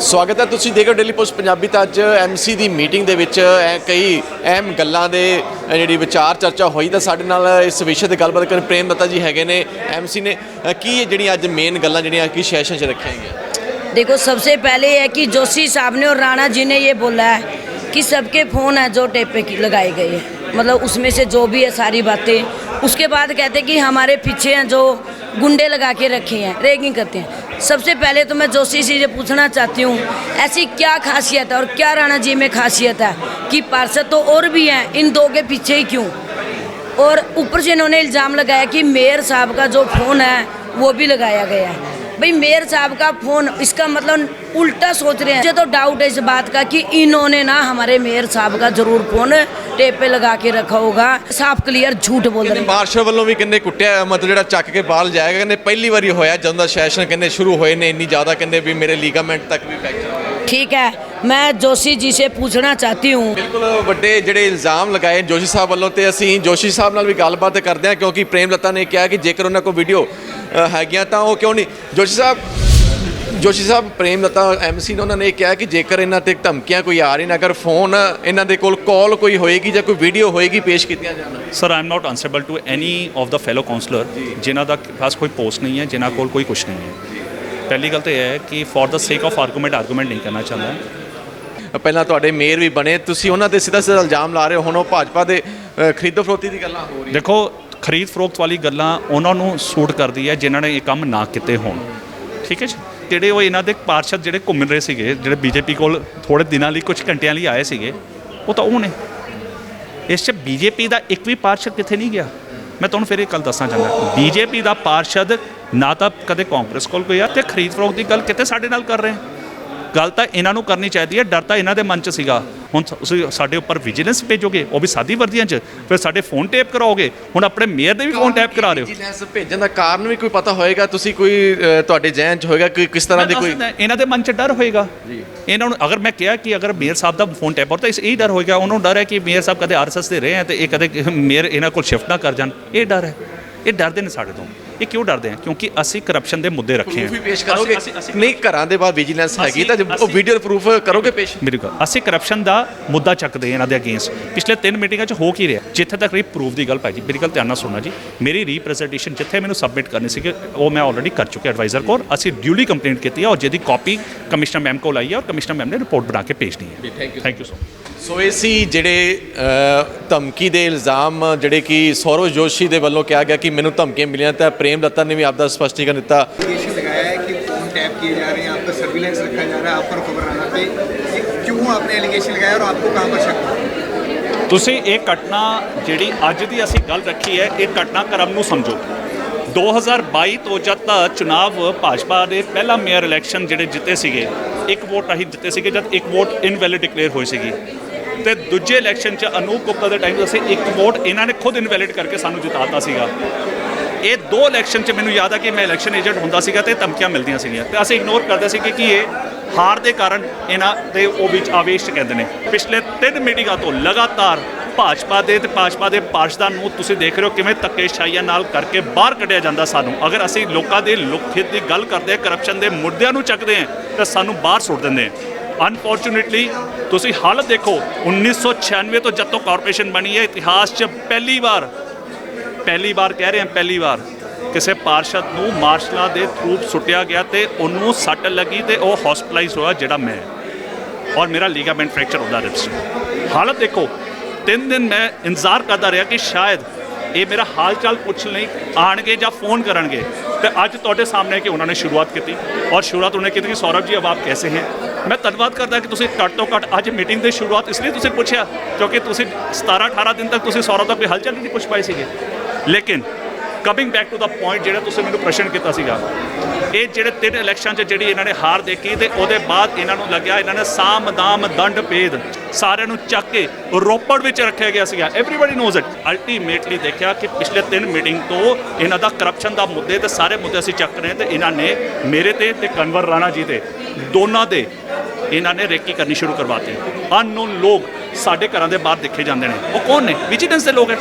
ਸਵਾਗਤ ਹੈ ਤੁਸੀਂ ਦੇਖ ਰਹੇ ਹੋ ਡੇਲੀ ਪੋਸਟ ਪੰਜਾਬੀ ਤਾਂ ਅੱਜ ਐਮਸੀ ਦੀ ਮੀਟਿੰਗ ਦੇ ਵਿੱਚ ਇਹ ਕਈ ਅਹਿਮ ਗੱਲਾਂ ਦੇ ਅ, ਜਿਹੜੀ ਵਿਚਾਰ ਚਰਚਾ ਹੋਈ ਤਾਂ ਸਾਡੇ ਨਾਲ ਇਸ ਵਿਸ਼ੇ ਤੇ ਗੱਲਬਾਤ ਕਰਨ ਪ੍ਰੇਮ ਦੱਤਾ ਜੀ ਹੈਗੇ ਨੇ ਐਮਸੀ ਨੇ ਅ, ਕੀ ਇਹ ਜਿਹੜੀਆਂ ਅੱਜ ਮੇਨ ਗੱਲਾਂ ਜਿਹੜੀਆਂ ਕੀ ਸੈਸ਼ਨ 'ਚ ਰੱਖੀਆਂ ਗਈਆਂ देखो सबसे पहले ये है कि जोशी साहब ने और राणा जी ने ये बोला है कि सबके फ़ोन हैं जो टेप पे की- लगाए गए हैं मतलब उसमें से जो भी है सारी बातें उसके बाद कहते हैं कि हमारे पीछे हैं जो गुंडे लगा के रखे हैं, रेगिंग करते हैं। सबसे पहले तो मैं जोशी से ये पूछना चाहती हूँ, ऐसी क्या खासियत है और क्या राणा जी में खासियत है कि पार्षद तो और भी हैं, इन दो के पीछे ही क्यों? और ऊपर से इन्होंने इल्ज़ाम लगाया कि मेयर साहब का जो फ़ोन है, वो भी लगाया गया है। भाई मेयर साहब का फ़ोन इसका मतलब उल्टा सोच रहे हैं मुझे तो डाउट है इस बात का कि इन्होंने ना हमारे मेयर साहब का ज़रूर फ़ोन टेप पे लगा के रखा होगा साफ क्लियर झूठ बोल रहे ਕਹਿੰਦੇ हैं ਮਾਰਸ਼ਲ ਵੱਲੋਂ ਵੀ ਕਹਿੰਦੇ ਕੁੱਟਿਆ ਮਤਲਬ ਜਿਹੜਾ ਚੱਕ ਕੇ ਬਾਹਰ ਜਾਏਗਾ ਕਹਿੰਦੇ ਪਹਿਲੀ ਵਾਰੀ ਹੋਇਆ ਜਦੋਂ ਦਾ ਸੈਸ਼ਨ ਕਹਿੰਦੇ ਸ਼ੁਰੂ ਹੋਏ ਨੇ ਇੰਨੀ ਜ਼ਿਆਦਾ ਕਹਿੰਦੇ ਵੀ ਮੇਰੇ ਲੀਗਾਮੈਂਟ ਤੱਕ ਵੀ ਫ੍ਰੈਕਚਰ ਹੋਇਆ ठीक है मैं जोशी जी से पूछना चाहती हूँ ਬਿਲਕੁਲ ਵੱਡੇ ਜਿਹੜੇ ਇਲਜ਼ਾਮ ਲਗਾਏ ਜੋਸ਼ੀ ਸਾਹਿਬ ਵੱਲੋਂ ਤੇ ਅਸੀਂ ਜੋਸ਼ੀ ਸਾਹਿਬ ਨਾਲ ਵੀ ਗੱਲਬਾਤ ਕਰਦੇ ਹਾਂ ਕਿਉਂਕਿ ਪ੍ਰੇਮ ਲੱਤਾ ਨੇ ਕਿਹਾ ਕਿ ਜੇਕਰ ਉਹਨਾਂ ਕੋਲ ਵੀਡੀਓ ਅ, ਹੈਗੀਆਂ ਤਾਂ ਉਹ ਕਿਉਂ ਨਹੀਂ ਜੋਸ਼ੀ ਸਾਹਿਬ ਜੋਸ਼ੀ ਸਾਹਿਬ ਪ੍ਰੇਮ ਲੱਤਾ ਐਮਸੀ ਨੇ ਉਹਨਾਂ ਨੇ ਕਿਹਾ ਕਿ ਜੇਕਰ ਇਹਨਾਂ ਤੇ ਧਮਕੀਆਂ ਕੋਈ ਆ ਰਹੀ ਨੇ ਅਗਰ ਫੋਨ ਇਹਨਾਂ ਦੇ ਕੋਲ ਕਾਲ ਕੋਈ ਹੋਏਗੀ ਜਾਂ ਕੋਈ ਵੀਡੀਓ ਹੋਏਗੀ ਪੇਸ਼ ਕੀਤੀਆਂ ਜਾਣ sir I am not answerable to any of the fellow councillor ਜਿਨ੍ਹਾਂ ਦਾ ਪਾਸ ਕੋਈ ਪੋਸਟ ਨਹੀਂ ਹੈ ਜਿਨ੍ਹਾਂ ਕੋਲ ਕੋਈ ਕੁਝ ਨਹੀਂ ਹੈ ਪਹਿਲੀ ਗੱਲ ਤਾਂ ਇਹ ਹੈ ਕਿ ਫॉर ਦਾ ਸੇਕ ਆਫ ਆਰਗੂਮੈਂਟ ਆਰਗੂਮੈਂਟ ਨਹੀਂ ਕਰਨਾ ਚਾਹੁੰਦਾ। ਪਹਿਲਾਂ ਤੁਹਾਡੇ ਮੇਅਰ ਵੀ ਬਣੇ ਤੁਸੀਂ ਉਹਨਾਂ ਤੇ ਸਿੱਧਾ ਸਿੱਧਾ ਇਲਜ਼ਾਮ ਲਾ ਰਹੇ ਹੋ ਹੁਣ ਉਹ ਭਾਜਪਾ ਦੇ ਖਰੀਦੋ ਫਰੋਤੀ ਦੀ ਗੱਲਾਂ ਹੋ ਰਹੀਆਂ। ਦੇਖੋ ਖਰੀਦ ਫਰੋਖਤ ਵਾਲੀ ਗੱਲਾਂ ਉਹਨਾਂ ਨੂੰ ਸੂਟ ਕਰਦੀ ਹੈ ਜਿਨ੍ਹਾਂ ਨੇ ਇਹ ਕੰਮ ਨਾ ਕੀਤੇ ਹੋਣ। ਠੀਕ ਹੈ ਜੀ? ਜਿਹੜੇ ਉਹ ਇਹਨਾਂ ਦੇ ਪਾਰਸ਼ਦ ਜਿਹੜੇ ਘੁੰਮ ਰਹੇ ਸੀਗੇ ਜਿਹੜੇ ਬੀਜੇਪੀ ਕੋਲ ਥੋੜੇ ਦਿਨਾਂ ਲਈ ਕੁਝ ਘੰਟਿਆਂ ਲਈ ਆਏ ਸੀਗੇ ਉਹ ਤਾਂ ਉਹ ਨੇ। ਇਸ 'ਚ ਬੀਜੇਪੀ ਦਾ ਇੱਕ ਵੀ ਪਾਰਸ਼ਦ ਕਿੱਥੇ ਨਹੀਂ ਗਿਆ? ਮੈਂ ਤੁਹਾਨੂੰ ਫਿਰ ਇਹ ਗੱਲ ਦੱਸਣਾ ਚਾਹੁੰਦਾ। ਬੀਜੇਪੀ ਦਾ ਪਾਰਸ਼ਦ ਨਾ ਤਾਂ ਕਦੇ ਕਾਂਗਰਸ ਕੋਲ ਗਿਆ ਤੇ ਖਰੀਦ ਫਰੋਖਤ ਦੀ ਗੱਲ ਕਿਤੇ ਸਾਡੇ ਨਾਲ ਕਰ ਰਹੇ ਗੱਲ ਤਾਂ ਇਹਨਾਂ ਨੂੰ ਕਰਨੀ ਚਾਹੀਦੀ ਹੈ ਡਰ ਤਾਂ ਇਹਨਾਂ ਦੇ ਮਨ 'ਚ ਸੀਗਾ। ਹੁਣ ਤੁਸੀਂ ਸਾਡੇ ਉੱਪਰ ਵਿਜੀਲੈਂਸ ਭੇਜੋਗੇ ਉਹ ਵੀ ਸਾਦੀ ਵਰਦੀਆਂ 'ਚ ਫਿਰ ਸਾਡੇ ਫੋਨ ਟੇਪ ਕਰਾਓਗੇ ਹੁਣ ਆਪਣੇ ਮੇਅਰ ਦੇ ਵੀ ਫੋਨ ਟੈਪ ਕਰਾ ਰਹੇ ਹੋ। ਵਿਜੀਲੈਂਸ ਭੇਜਣ ਦਾ ਕਾਰਨ ਵੀ ਕੋਈ ਪਤਾ ਹੋਏਗਾ? ਤੁਸੀਂ ਕੋਈ ਤੁਹਾਡੇ ਜ਼ਿਹਨ 'ਚ ਹੋਏਗਾ ਕਿ ਕਿਸ ਤਰ੍ਹਾਂ ਦੀ ਕੋਈ? ਇਹਨਾਂ ਦੇ ਮਨ 'ਚ ਡਰ ਹੋਏਗਾ। ਇਹਨਾਂ ਨੂੰ ਅਗਰ ਮੈਂ ਕਿਹਾ ਕਿ ਅਗਰ ਮੇਅਰ ਸਾਹਿਬ ਦਾ ਫੋਨ ਟੈਪ ਹੋ ਤਾਂ ਇਸ ਇਹ ਡਰ ਹੋਏਗਾ। ਉਹਨਾਂ ਨੂੰ ਡਰ ਹੈ ਕਿ ਮੇਅਰ ਸਾਹਿਬ ਕਦੇ ਆਰਐਸਐਸ ਦੇ ਰਹੇ ਹੈ ਤੇ ਇਹ ਕਦੇ ਮੇਅਰ ਇਹਨਾਂ ਕੋਲ ਸ਼ਿਫਟ ਨਾ ਕਰ ਜਾਣ। ਇਹ ਡਰ ਹੈ। ਇਹ ਡਰਦੇ ਨੇ ਸਾਡੇ ਤੋਂ। ਇਹ ਕਿਉਂ ਡਰਦੇ ਆ? ਕਿਉਂਕਿ ਅਸੀਂ ਕਰਪਸ਼ਨ ਦੇ ਮੁੱਦੇ ਰੱਖੇ ਪ੍ਰੂਫ ਆ। ਵੀ ਪੇਸ਼ ਕਰੋਗੇ। ਅਸੀਂ- ਅਸੀਂ- ਨਹੀਂ ਘਰਾਂ ਦੇ ਬਾਅਦ ਵਿਜੀਲੈਂਸ ਹੈਗੀ ਤਾਂ ਉਹ ਅਸੀਂ- ਵੀਡੀਓ ਪ੍ਰੂਫ ਕਰੋਗੇ ਪੇਸ਼? ਮੇਰੀ ਗੱਲ ਅਸੀਂ ਕਰਪਸ਼ਨ ਦਾ ਮੁੱਦਾ ਚੱਕਦੇ ਹਾਂ ਇਹਨਾਂ ਦੇ ਅਗੇਂਸਟ ਪਿਛਲੇ ਤਿੰਨ ਮੀਟਿੰਗਾਂ 'ਚ ਹੋ ਕੀ ਰਿਹਾ? ਜਿੱਥੇ ਤੱਕ ਰੀ ਪ੍ਰੂਫ ਦੀ ਗੱਲ ਭਾਈ ਜੀ ਮੇਰੀ ਗੱਲ ਧਿਆਨ ਨਾਲ ਸੁਣਨਾ ਜੀ। ਮੇਰੀ ਰੀਪ੍ਰੈਜ਼ੈਂਟੇਸ਼ਨ ਜਿੱਥੇ ਮੈਨੂੰ ਸਬਮਿਟ ਕਰਨੀ ਸੀਗੀ ਉਹ ਮੈਂ ਆਲਰੇਡੀ ਕਰ ਚੁੱਕਿਆ ਐਡਵਾਈਜ਼ਰ ਕੋਲ। ਅਸੀਂ ਡਿਊਲੀ ਕੰਪਲੇਂਟ ਕੀਤੀ ਹੈ ਔਰ ਜਿਹਦੀ ਕਾਪੀ ਕਮਿਸ਼ਨਰ ਮੈਮ ਕੋਲ ਆਈ ਹੈ ਔਰ ਕਮਿਸ਼ਨਰ ਮੈਮ ਨੇ ਰਿਪੋਰਟ ਬਣਾ ਕੇ ਭੇਜਣੀ ਹੈ। ਥੈਂਕ ਯੂ ਸੋ ਸੋ ਇਹ ਸੀ ਜਿਹੜੇ ਧਮਕੀ ਦੇ ਇਲਜ਼ਾਮ ਜਿਹੜੇ ਕਿ ਸੌਰਵ ਜੋਸ਼ੀ ਦੇ ਵੱਲੋਂ ਕਿਹਾ ਗਿਆ ਕਿ ਮੈਨੂੰ ਧਮਕੀਆਂ ਮਿਲੀਆਂ ਤਾਂ ਪ੍ਰੇਮ ਲਤਾ ਨੇ ਵੀ ਆਪ ਦਾ ਸਪਸ਼ਟੀਕਰਨ ਦਿੱਤਾ। ਤੁਸੀਂ ਇਹ ਘਟਨਾ ਜਿਹੜੀ ਅੱਜ ਦੀ ਅਸੀਂ ਗੱਲ ਰੱਖੀ ਹੈ ਇਹ ਘਟਨਾ ਕਰਮ ਨੂੰ ਸਮਝੋ। 2022 ਤੋਂ ਜਦ ਤੱਕ ਚੁਣਾਵ ਭਾਜਪਾ ਦੇ ਪਹਿਲਾ ਮੇਅਰ ਇਲੈਕਸ਼ਨ ਜਿਹੜੇ ਜਿੱਤੇ ਸੀਗੇ ਇੱਕ ਵੋਟ ਅਸੀਂ ਜਿੱਤੇ ਸੀਗੇ ਜਦ ਇੱਕ ਵੋਟ ਇਨਵੈਲਿਡ ਡਿਕਲੇਅਰ ਹੋਈ ਸੀਗੀ। ਤੇ ਦੂਜੇ ਇਲੈਕਸ਼ਨ 'ਚ ਅਨੂਪ ਗੁਪਤਾ ਦੇ ਟਾਈਮ ਅਸੀਂ ਇੱਕ ਵੋਟ ਇਹਨਾਂ ਨੇ ਖੁਦ ਇਨਵੈਲਿਡ ਕਰਕੇ ਸਾਨੂੰ ਜਿਤਾਤਾ ਸੀਗਾ। ਇਹ ਦੋ ਇਲੈਕਸ਼ਨ 'ਚ ਮੈਨੂੰ ਯਾਦ ਆ ਕਿ ਮੈਂ ਇਲੈਕਸ਼ਨ ਏਜੰਟ ਹੁੰਦਾ ਸੀਗਾ ਤੇ ਧਮਕੀਆਂ ਮਿਲਦੀਆਂ ਸੀਗੀਆਂ। ਤੇ ਅਸੀਂ ਇਗਨੋਰ ਕਰਦੇ ਸੀਗੇ ਕਿ ਇਹ ਹਾਰ ਦੇ ਕਾਰਨ ਇਹਨਾਂ ਦੇ ਉਹ ਵਿੱਚ ਆਵੇਸ਼ ਕਹਿੰਦੇ ਨੇ। ਪਿਛਲੇ ਤਿੰਨ ਮੀਟਿੰਗਾਂ ਤੋਂ ਲਗਾਤਾਰ ਭਾਜਪਾ ਦੇ ਤੇ ਭਾਜਪਾ ਦੇ ਪਾਰਸ਼ਦਾਂ ਨੂੰ ਤੁਸੀਂ ਦੇਖ ਰਹੇ ਹੋ ਕਿਵੇਂ ਧੱਕੇਸ਼ਾਹੀਆਂ ਨਾਲ ਕਰਕੇ ਬਾਹਰ ਕੱਢਿਆ ਜਾਂਦਾ ਸਾਨੂੰ। ਅਗਰ ਅਸੀਂ ਲੋਕਾਂ ਦੇ ਲੁੱਕ ਹਿੱਤ ਦੀ ਗੱਲ ਕਰਦੇ ਹਾਂ ਕਰਪਸ਼ਨ ਦੇ ਮੁੱਦਿਆਂ ਨੂੰ ਚੱਕਦੇ ਹਾਂ ਤਾਂ ਸਾਨੂੰ ਬਾਹਰ ਸੁੱਟ ਦਿੰਦੇ ਆ। ਅਨਫੋਰਚੂਨੇਟਲੀ ਤੁਸੀਂ ਹਾਲਤ ਦੇਖੋ 1996 ਤੋਂ ਜਦ ਤੋਂ ਕਾਰਪੋਰੇਸ਼ਨ ਬਣੀ ਹੈ, ਇਤਿਹਾਸ 'ਚ ਪਹਿਲੀ ਵਾਰ ਪਹਿਲੀ ਵਾਰ ਕਹਿ ਰਹੇ ਹਾਂ ਪਹਿਲੀ ਵਾਰ ਕਿਸੇ ਪਾਰਸ਼ਦ ਨੂੰ ਮਾਰਸ਼ਲਾਂ ਦੇ ਥਰੂਪ ਸੁੱਟਿਆ ਗਿਆ ਤੇ ਉਹਨੂੰ ਸੱਟ ਲੱਗੀ ਤੇ ਉਹ ਹਸਪੀਟਲਾਈਜ਼ ਹੋਇਆ, ਜਿਹੜਾ ਮੈਂ ਔਰ ਮੇਰਾ ਲੀਗਾਮੈਂਟ ਫ੍ਰੈਕਚਰ ਹੁੰਦਾ ਰਿਬਸ ਹਾਲਤ ਦੇਖੋ, ਤਿੰਨ ਦਿਨ ਮੈਂ ਇੰਤਜ਼ਾਰ ਕਰਦਾ ਰਿਹਾ ਕਿ ਸ਼ਾਇਦ ਇਹ ਮੇਰਾ ਹਾਲ ਚਾਲ ਪੁੱਛ ਲਈ, ਆਣਗੇ ਜਾਂ ਫੋਨ ਕਰਨਗੇ। ਤੇ ਅੱਜ ਤੁਹਾਡੇ ਸਾਹਮਣੇ ਕਿ ਉਹਨਾਂ ਨੇ ਸ਼ੁਰੂਆਤ ਕੀਤੀ। ਔਰ ਸ਼ੁਰੂਆਤ ਉਹਨੇ ਕੀਤੀ ਕਿ ਸੌਰਵ ਜੀ ਅਬ ਆਪ ਕੈਸੇ ਹੈ? ਮੈਂ ਧੰਨਵਾਦ ਕਰਦਾ ਕਿ ਤੁਸੀਂ ਘੱਟ ਤੋਂ ਘੱਟ ਅੱਜ ਮੀਟਿੰਗ ਦੀ ਸ਼ੁਰੂਆਤ ਇਸ ਲਈ ਤੁਸੀਂ ਪੁੱਛਿਆ, ਕਿਉਂਕਿ ਤੁਸੀਂ 17 18 ਦਿਨ ਤੱਕ ਤੁਸੀਂ ਸੌਰਵ ਦਾ ਕੋਈ ਹਲਚਲ ਨਹੀਂ ਪੁੱਛ ਪਾਏ ਸੀਗੇ। ਲੇਕਿਨ coming back to the point ਜਿਹੜਾ ਤੁਸੀਂ ਮੈਨੂੰ ਪ੍ਰਸ਼ਨ ਕੀਤਾ ਸੀਗਾ, ਇਹ ਜਿਹੜੇ ਤਿੰਨ ਇਲੈਕਸ਼ਨ 'ਚ ਜਿਹੜੀ ਇਹਨਾਂ ਨੇ ਹਾਰ ਦੇਖੀ ਤੇ ਉਹਦੇ ਬਾਅਦ ਇਹਨਾਂ ਨੂੰ ਲੱਗਿਆ ਇਹਨਾਂ ਨੇ ਸਾਮ ਦਾਮ ਦੰਡ ਭੇਦ ਸਾਰਿਆਂ ਨੂੰ ਚੱਕ ਕੇ ਰੋਪੜ ਵਿੱਚ ਰੱਖਿਆ ਗਿਆ ਸੀਗਾ। ਐਵਰੀਬਾਡੀ ਨੋਜ਼ ਇਟ ਅਲਟੀਮੇਟਲੀ ਦੇਖਿਆ ਕਿ ਪਿਛਲੇ ਤਿੰਨ ਮੀਟਿੰਗ ਤੋਂ ਇਹਨਾਂ ਦਾ ਕਰਪਸ਼ਨ ਦਾ ਮੁੱਦੇ ਤੇ ਸਾਰੇ ਮੁੱਦੇ ਅਸੀਂ ਚੱਕ ਰਹੇ ਤੇ ਇਹਨਾਂ ਨੇ ਮੇਰੇ ਤੇ ਤੇ ਕਨਵਰ ਰਾਣਾ ਜੀ ਤੇ ਦੋਨਾਂ ਦੇ ਇਹਨਾਂ ਨੇ ਰੇਕੀ ਕਰਨੀ ਸ਼ੁਰੂ ਕਰਵਾਤੀ ਅਨਨੋਨ ਲੋਕ ਸਾਡੇ ਘਰਾਂ ਦੇ ਬਾਹਰ ਦੇਖੇ ਜਾਂਦੇ ਨੇ। ਉਹ ਕੌਣ ਨੇ? ਵਿਜੀਲੈਂਸ ਦੇ ਲੋਕ ਹੈ।